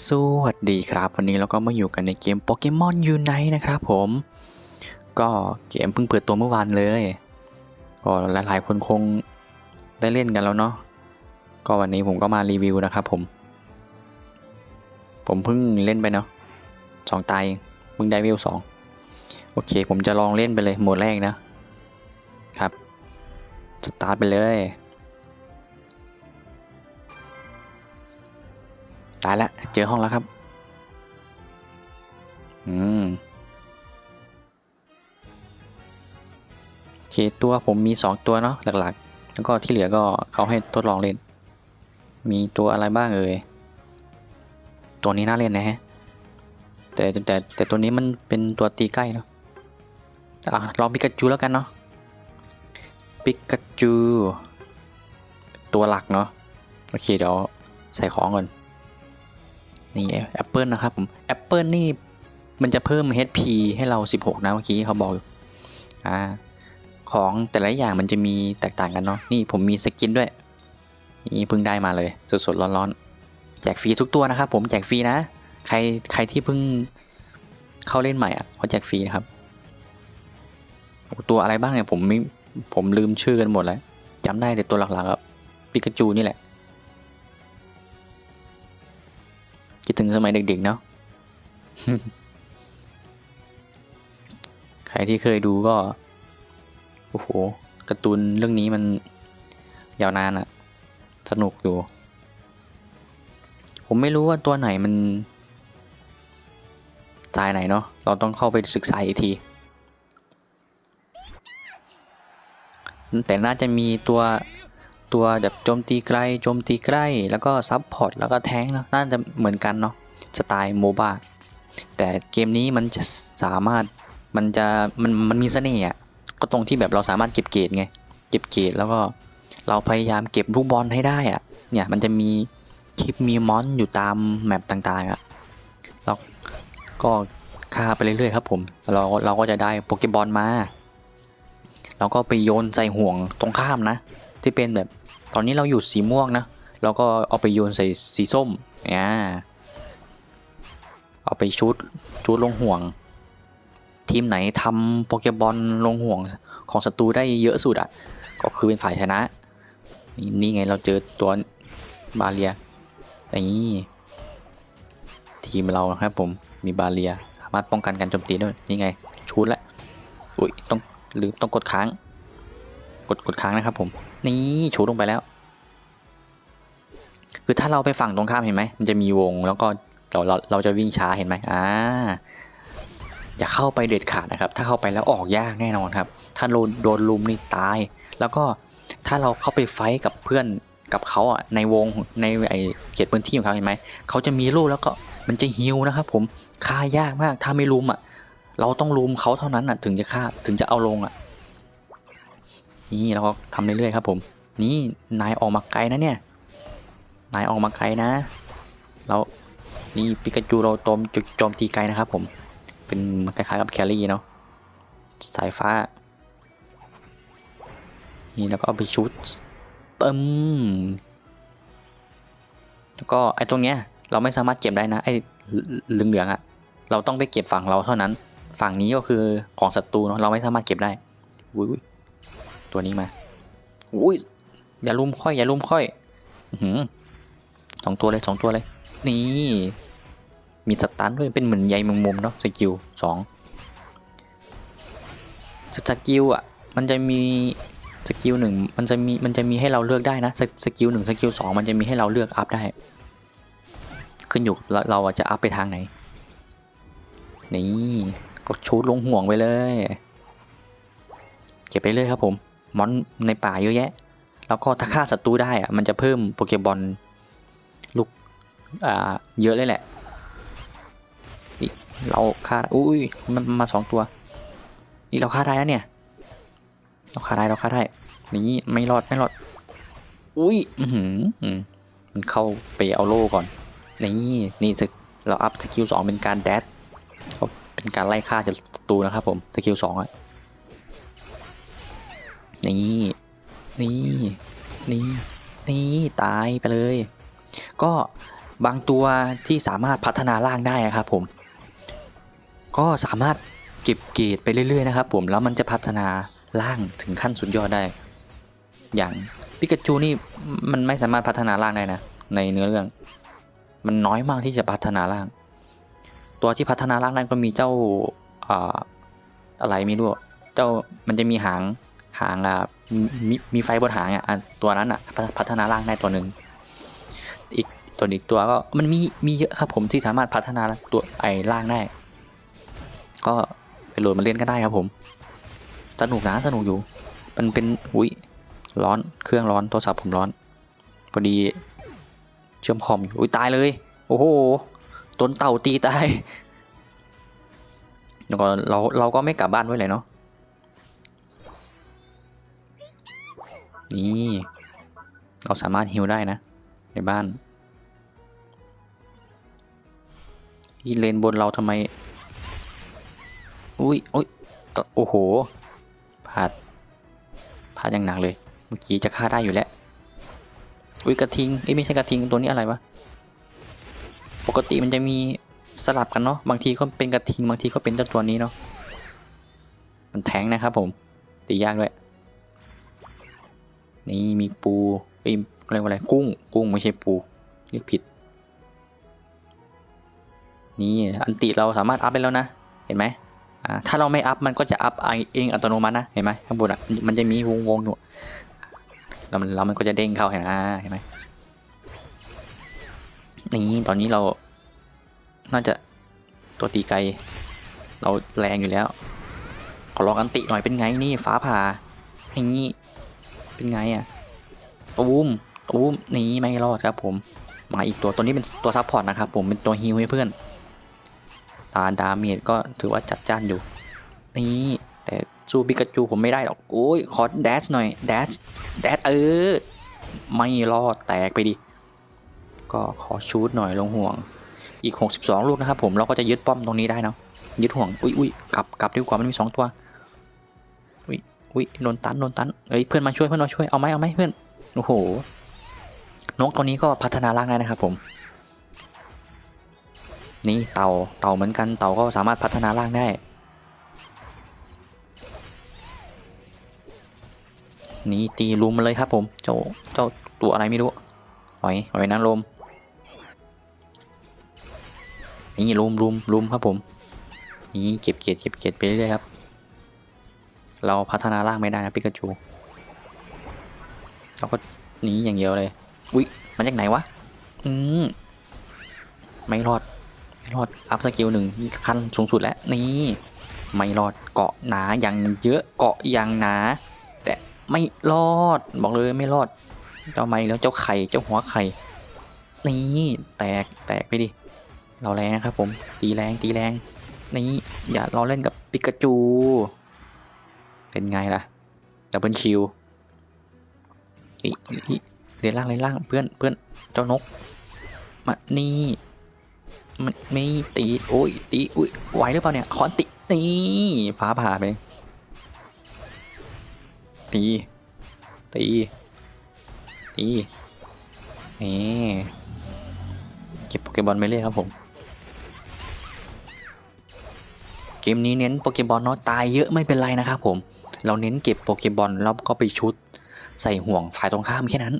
สวัสดีครับ วันนี้เราก็มาอยู่กันในเกมโปเกมอนยูไนนะครับผม ก็เกมเพิ่งเปิดตัวเมื่อวานเลยก็หลายๆคนคงได้เล่นกันแล้วเนาะก็วันนี้ผมก็มารีวิวนะครับผม ผมเพิ่งเล่นไปเนาะสองตายเพิ่งได้วิวสองโอเค ผมจะลองเล่นไปเลยโหมดแรกนะครับสตาร์ทไปเลย ตายละเจอห้องแล้วครับ อืมโอเคตัวผมมีสองตัวเนาะหลักๆ แล้วก็ที่เหลือก็เขาให้ทดลองเล่น มีตัวอะไรบ้างเอ่ย ตัวนี้น่าเล่นนะฮะแต่แต่แต่แต่ตัวนี้มันเป็นตัวตีใกล้เนาะอะลองปิกาจูแล้วกันเนาะปิกาจู ตัวหลักเนาะโอเคเดี๋ยวใส่ของก่อน นี่แอปเปิลนะครับผมแอปเปิลนี่มันจะเพิ่ม HP ให้เรา 16 นะเมื่อกี้เขาบอกอยู่อ่าของแต่ละอย่างมันจะมีแตกต่างกันเนาะนี่ผมมีสกินด้วย นี่เพิ่งได้มาเลยสดๆร้อนๆ แจกฟรีทุกตัวนะครับผมแจกฟรีนะ ใครใครที่เพิ่งเข้าเล่นใหม่อะเขาแจกฟรีนะครับ ตัวอะไรบ้างเนี่ยผมไม่ผมลืมชื่อกันหมดแล้วจำได้แต่ตัวหลักๆครับปิกาจูนี่แหละ คิดถึงสมัยเด็กๆเนาะใครที่เคยดูก็ โอ้โหการ์ตูนเรื่องนี้มันยาวนานอะสนุกอยู่ ผมไม่รู้ว่าตัวไหนมันตายไหนเนาะเราต้องเข้าไปศึกษาอีกที แต่น่าจะมีตัว ตัวแบบโจมตีไกลโจมตีใกล้ แล้วก็ซับพอร์ตแล้วก็แทงเนาะน่าจะเหมือนกันเนาะสไตล์โมบ้าแต่เกมนี้มันจะสามารถมันจะมันมันมีเสน่ห์ก็ตรงที่แบบเราสามารถเก็บเกรดไงเก็บเกรดแล้วก็เราพยายามเก็บลูกบอลให้ได้อะเนี่ยมันจะมีคลิปมีมอนอยู่ตามแมปต่างๆอะแล้วก็ฆ่าไปเรื่อยๆครับผมเราเราก็จะได้โปเกบอลมาเราก็ไปโยนใส่ห่วงตรงข้ามนะ ที่เป็นแบบ ตอนนี้เราอยู่สีม่วงนะเราก็เอาไปโยนใส่สีส้มเนี่ยเอาไปชุดชุดลงห่วง ทีมไหนทำโปเกบอลลงห่วงของศัตรูได้เยอะสุดอะ ก็คือเป็นฝ่ายชนะ นี่นี่ไงเราเจอตัวบาเลียนี่ทีมเราครับผมมีบาเลีย สามารถป้องกันการโจมตีด้วยนี่ไงชุดละอุ้ยต้องลืมต้องกดค้าง กดกดค้างนะครับผม นี่ชูลงไปแล้ว คือถ้าเราไปฝั่งตรงข้ามเห็นไหมมันจะมีวงแล้วก็เราเราเราจะวิ่งช้าเห็นไหมอ่าอย่าเข้าไปเด็ดขาดนะครับ ถ้าเข้าไปแล้วออกยากแน่นอนครับ ถ้าโดนโดนลุมนี่ตาย แล้วก็ถ้าเราเข้าไปไฟกับเพื่อนกับเขาอะในวงในไอเขตพื้นที่ของเขาเห็นไหมเขาจะมีลูกแล้วก็มันจะฮิวนะครับ ผมฆ่ายากมากถ้าไม่ลุมอะ เราต้องลุมเขาเท่านั้นอะ ถึงจะฆ่าถึงจะเอาลงอะ นี่เราก็ทำเรื่อยๆครับผมนี่นายออกมาไกลนะเนี่ยนายออกมาไกลนะเรานี่ปิกาจูเราโจมโจมตีไกลนะครับผมเป็นคล้ายๆกับแคลรี่เนาะสายฟ้านี่แล้วก็เอาไปชุดปึ้มแล้วก็ไอ้ตรงเนี้ยเราไม่สามารถเก็บได้นะไอ้เหลืองๆอะ่ะเราต้องไปเก็บฝั่งเราเท่านั้น ฝั่งนี้ก็คือของศัตรูเนาะเราไม่สามารถเก็บได้อุ้ย ตัวนี้มาอุ้ยอย่าลุมค่อยอย่าลุมค่อยอื้อหือสองตัวเลยสองตัวเลย นี่ มีสตันด้วยเป็นเหมือนใยมงมุมเนาะสกิลสองสกิลอะ มันจะมีสกิลหนึ่งมันจะมีมันจะมีให้เราเลือกได้นะสสกิลหนึ่งสกิลสองมันจะมีให้เราเลือกอัพได้ ขึ้นอยู่กับเราเราจะอัพไปทางไหน นี่ก็ชูดลงห่วงไปเลย เก็บไปเลยครับผม มอนในป่าเยอะแยะ แล้วก็ถ้าฆ่าศัตรูได้อะมันจะเพิ่มโปเกบอลลูกอ่าเยอะเลยแหละนี่เราฆ่าอุ้ยมันมาสองตัว นี่เราฆ่าได้แล้วเนี่ย เราฆ่าได้เราฆ่าได้นี่ไม่รอดไม่รอด อุ้ยอืมมันเข้าไปเอาโล่ก่อน นี่นี่สกเราอัพสกิลสองเป็นการแดดเป็นการไล่ฆ่าจากศัตรูนะครับผมสกิลสองอะ นี่นี่นี่นี่ตายไปเลย ก็บางตัวที่สามารถพัฒนาร่างได้นะครับผม ก็สามารถเก็บเกรดไปเรื่อยๆนะครับผมแล้วมันจะพัฒนาร่างถึงขั้นสุดยอดได้ อย่างปิกาจูนี่มันไม่สามารถพัฒนาร่างได้นะในเนื้อเรื่อง มันน้อยมากที่จะพัฒนาร่าง ตัวที่พัฒนาร่างได้ก็มีเจ้าอ่าอะไรไม่รู้เจ้ามันจะมีหาง หางอะมีมีไฟบนหางอะตัวนั้นอะพัฒพัฒนาร่างได้ตัวหนึ่งอีกตัวอีกตัวก็มันมีมีเยอะครับผมที่สามารถพัฒนาตัวไอ้ร่างได้ ก็ไปโหลดมาเล่นก็ได้ครับผม สนุกนะสนุกอยู่ มันเป็นอุ้ยร้อนเครื่องร้อนโทรศัพท์ผมร้อนพอดีเชื่อมคอมอยู่อุ้ยตายเลย โอ้โหต้นเต่าตีตายแล้วก็เราเราก็ไม่กลับบ้านด้วยเลยเนาะ นี่เราสามารถฮิวได้นะ ในบ้านที่เลนบนเราทำไม อุ้ยอุ้ยโอ้โหพลาดพลาดอย่างหนักเลย เมื่อกี้จะฆ่าได้อยู่แล้ว อุ้ยกระทิงเอ้ยไม่ใช่กระทิงตัวนี้อะไรวะ ปกติมันจะมีสลับกันเนาะ บางทีก็เป็นกระทิง บางทีก็เป็นเจ้าตัวนี้เนาะ มันแทงนะครับผม ตียากด้วย นี่มีปูเอ้ยเรียกว่าอะไรกุ้ง กุ้งไม่ใช่ปูเรียกผิด นี่อันติเราสามารถอัพได้แล้วนะ เห็นไหมอ่าถ้าเราไม่อัพมันก็จะอัพเองอัตโนมัตินะเห็นไหมข้างบนอะมันจะมีวงวงอยู่แล้วมันแล้วมันก็จะเด้งเข้าเห็นไหมเห็นไหมนี่ตอนนี้เรา น่าจะตัวตีไกล เราแรงอยู่แล้ว ขอลองอันติหน่อยเป็นไงนี่ฟ้าผ่าอย่างนี้ เป็นไงอะตูมตูมนี่ไม่รอดครับผมมาอีกตัวตัวนี้เป็นตัวซัพพอร์ตนะครับผมเป็นตัวฮิลให้เพื่อนตาดาเมจก็ถือว่าจัดจ้านอยู่ นี่แต่สู้ปิกาจูผมไม่ได้หรอกโอ้ยขอแดชหน่อยแดชแดชเออ ไม่รอดแตกไปดิ ก็ขอชูดหน่อยลงห่วง อีก 62 ลูกนะครับผมเราก็จะยึดป้อมตรงนี้ได้เนาะยึดห่วงอุ้ยอุ้ยกลับกลับดีกว่ามันมี 2 ตัว อุ้ยโดนตันโดนตันเอ้ยเพื่อนมาช่วยเพื่อนมาช่วยเอาไหมเอาไหมเพื่อนโอ้โหนกตัวนี้ก็พัฒนาร่างได้นะครับผมนี่เต่าเต่าเหมือนกันเต่าก็สามารถพัฒนาร่างได้ นี่ตีลุมเลยครับผม เจ้าเจ้าตัวอะไรไม่รู้หอยหอยนางรมนี่ลุมลุมลุมครับผม นี่เก็บเกียรติเก็บเกียรติไปเรื่อยครับ เราพัฒนาร่างไม่ได้นะปิกาจูเราก็หนีอย่างเดียวเลย อุ๊ยมาจากไหนวะ อืมไม่รอด ไม่รอด อัพสกิลหนึ่งขั้นสูงสุดแล้ว นี่ ไม่รอด เกาะหนาอย่างเยอะ เกาะอย่างหนา แต่ไม่รอด บอกเลยไม่รอด เจ้าไม่แล้วเจ้าไข่ เจ้าหัวไข่ นี่ แตก แตกไปดิ เราแรงนะครับผม ตีแรง ตีแรง นี่ อย่าเราเล่นกับปิกาจู เป็นไงล่ะดับเบิลคิวอีอีเรียนล่างเรียนล่างเพื่อนเพื่อนเจ้านกมานี่มันไม่ตีโอ้ยตีอุ้ยไหวหรือเปล่าเนี่ยคอนตินี่ฟ้าผ่าไปตีตีตีนี่เก็บโปเกมอนไปเรื่อยครับผม เกมนี้เน้นโปเกมอนเนาะตายเยอะไม่เป็นไรนะครับผม เราเน้นเก็บโปเกมอนแล้วก็ไปชุดใส่ห่วงฝ่ายตรงข้ามแค่นั้น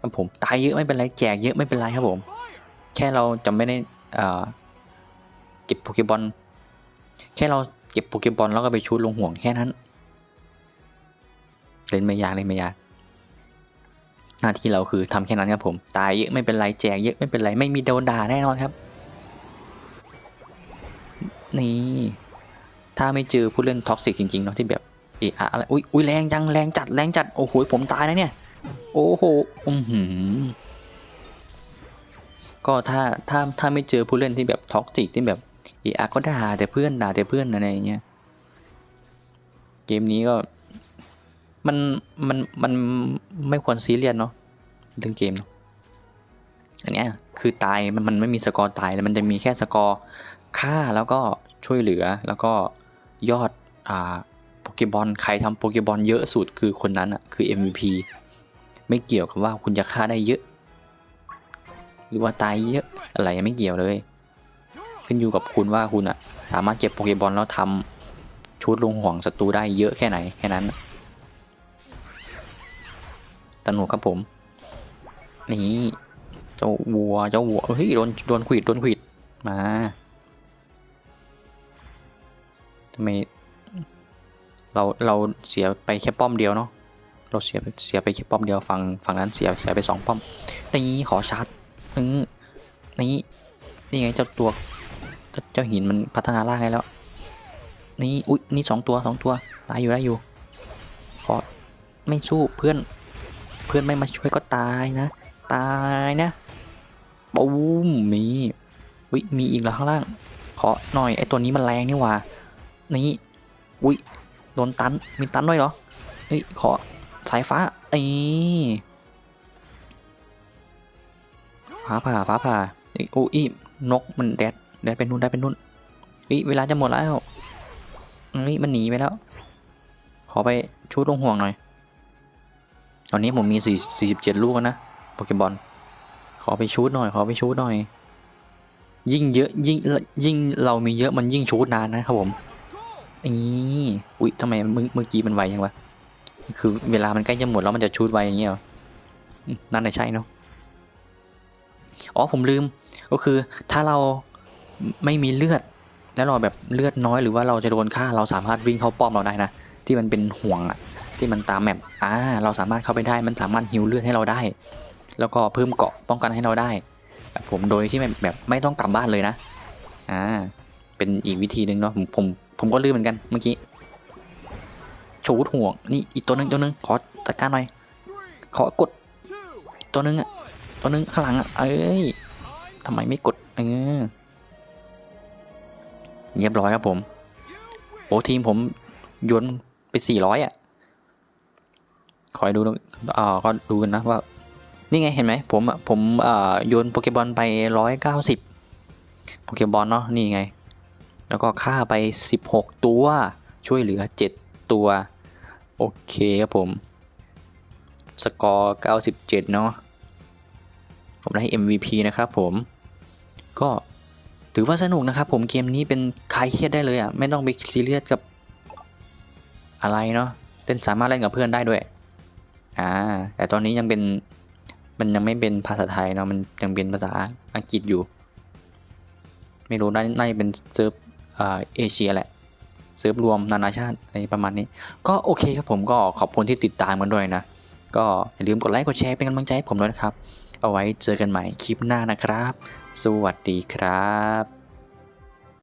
ครับผมตายเยอะไม่เป็นไรแจกเยอะไม่เป็นไรครับผม แค่เราจะไม่ได้เก็บโปเกมอนแค่เราเก็บโปเกมอนแล้วก็ไปชุดลงห่วงแค่นั้นเล่นไม่ยากเล่นไม่ยากหน้าที่เราคือทำแค่นั้นครับผม ตายเยอะไม่เป็นไรแจกเยอะไม่เป็นไรไม่มีโดนด่าแน่นอนครับ นี่ ถ้าไม่เจอผู้เล่นท็อกซิกจริงๆเนาะที่แบบเอะอะอะไรอุ้ยอุ้ยแรงจังแรงจัดแรงจัดโอ้โหผมตายนะเนี่ย โอ้โหอือหือก็ถ้าถ้าถ้าไม่เจอผู้เล่นที่แบบท็อกซิกที่แบบเอะอก็ด่าแต่เพื่อนด่าแต่เพื่อนอะไรอย่างเงี้ยเกมนี้ก็มันมันมันไม่ควรซีเรียสเนาะเรื่องเกมเนาะอันเนี้ยคือตายมันมันไม่มีสกอร์ตายแล้วมันจะมีแค่สกอร์ฆ่าแล้วก็ช่วยเหลือแล้วก็ ยอดอ่าโปเกบอลใครทำโปเกบอลเยอะสุดคือคนนั้นอะคือ MVP ไม่เกี่ยวกับว่าคุณจะฆ่าได้เยอะ หรือว่าตายเยอะอะไรยังไม่เกี่ยวเลย ขึ้นอยู่กับคุณว่าคุณอะสามารถเก็บโปเกบอลแล้วทำชุดลงห่วงศัตรูได้เยอะแค่ไหนแค่นั้นสนุกครับผมนี่เจ้าวัวเจ้าวัวเฮ้ยโดนโดนขวิดโดนขวิดมาำไมเราเราเสียไปแค่ป้อมเดียวเนาะเราเสียเสียไปแค่ป้อมเดียวฝั่งฝั่งนั้นเสียเสียไปสองป้อมนี่ขอชาร์จนี่นี่นี่ไงเจ้าตัวเจ้าหินมันพัฒนาร่างให้แล้ว นี่อุ้ยนี่สองตัวสองตัวตายอยู่ได้อยู่ขอไม่สู้เพื่อนเพื่อนไม่มาช่วยก็ตายนะ ตายนะบูมมีวิมีอีกแล้วข้างล่างขอหน่อยไอตัวนี้มันแรงนี่ว่า นี่วิโดนตันมีตันด้วยเหรอเฮ้ยขอสายฟ้านี่ฟ้าผ่าฟ้าผ่าเอ้ยโอ้ยนกมันแดดแดดเป็นนู่นแดดเป็นนู่นเฮ้ยเวลาจะหมดแล้วเฮ้ยมันหนีไปแล้ว ขอไปชูดลงห่วงหน่อย ตอนนี้ผมมี4 47 ลูกแล้วนะโปเกมอนขอไปชูดหน่อยขอไปชูดหน่อย ยิ่งเยอะยิ่งยิ่งเรามีเยอะมันยิ่งชูดนานนะครับผม นี่อุ๊ยทำไมเมื่อกี้มันไวยังวะ คือเวลามันใกล้จะหมดแล้วมันจะชูดไวอย่างเงี้ยเหรอ นั่นน่ะใช่เนาะ อ๋อผมลืม ก็คือถ้าเราไม่มีเลือด แล้วเราแบบเลือดน้อยหรือว่าเราจะโดนฆ่าเราสามารถวิ่งเข้าป้อมเราได้นะ ที่มันเป็นห่วงอะที่มันตามแมปอ่า เราสามารถเข้าไปได้ มันสามารถฮิวเลือดให้เราได้ แล้วก็เพิ่มเกาะป้องกันให้เราได้แบบผมโดยที่แบบแบบไม่ต้องกลับบ้านเลยนะ อ่า เป็นอีกวิธีหนึ่งเนาะ ผมผม ผมก็ลืมเหมือนกันเมื่อกี้ชูดห่วงนี่อีกตัวหนึ่งตัวหนึ่งขอจัดการหน่อยขอกดตัวหนึ่งอะตัวหนึ่งข้างหลังอะเอ้ยทำไมไม่กดเออเรียบร้อยครับผม โอ้ทีมผมโยนไปสี่ร้อยอะคอยดูอ่าก็ดูกันนะว่า นี่ไงเห็นไหมผมอะผมอ่าโยนโปเกบอลไปร้อยเก้าสิบโปเกบอลเนาะนี่ไง แล้วก็ฆ่าไปสิบหกตัว ช่วยเหลือเจ็ดตัว โอเคครับผม สกอร์เก้าสิบเนาะ ผมได้ MVP นะครับผม ก็ถือว่าสนุกนะครับผมเกมนี้เป็นคลายเครียดได้เลยอะ ไม่ต้องไปซีเรียสกับอะไรเนาะเล่นสามารถเล่นกับเพื่อนได้ด้วย อ่า แต่ตอนนี้ยังเป็น มันยังไม่เป็นภาษาไทยเนาะ มันยังเป็นภาษาอังกฤษอยู่ ไม่รู้น่าจะเป็นเซิร์ฟ เอเชียแหละเซิร์ฟรวมนานาชาติอะไรประมาณนี้ ก็โอเคครับผมก็ขอบคุณที่ติดตามกันด้วยนะ ก็อย่าลืมกดไลค์กดแชร์เป็นกำลังใจให้ผมด้วยนะครับ เอาไว้เจอกันใหม่คลิปหน้านะครับ สวัสดีครับ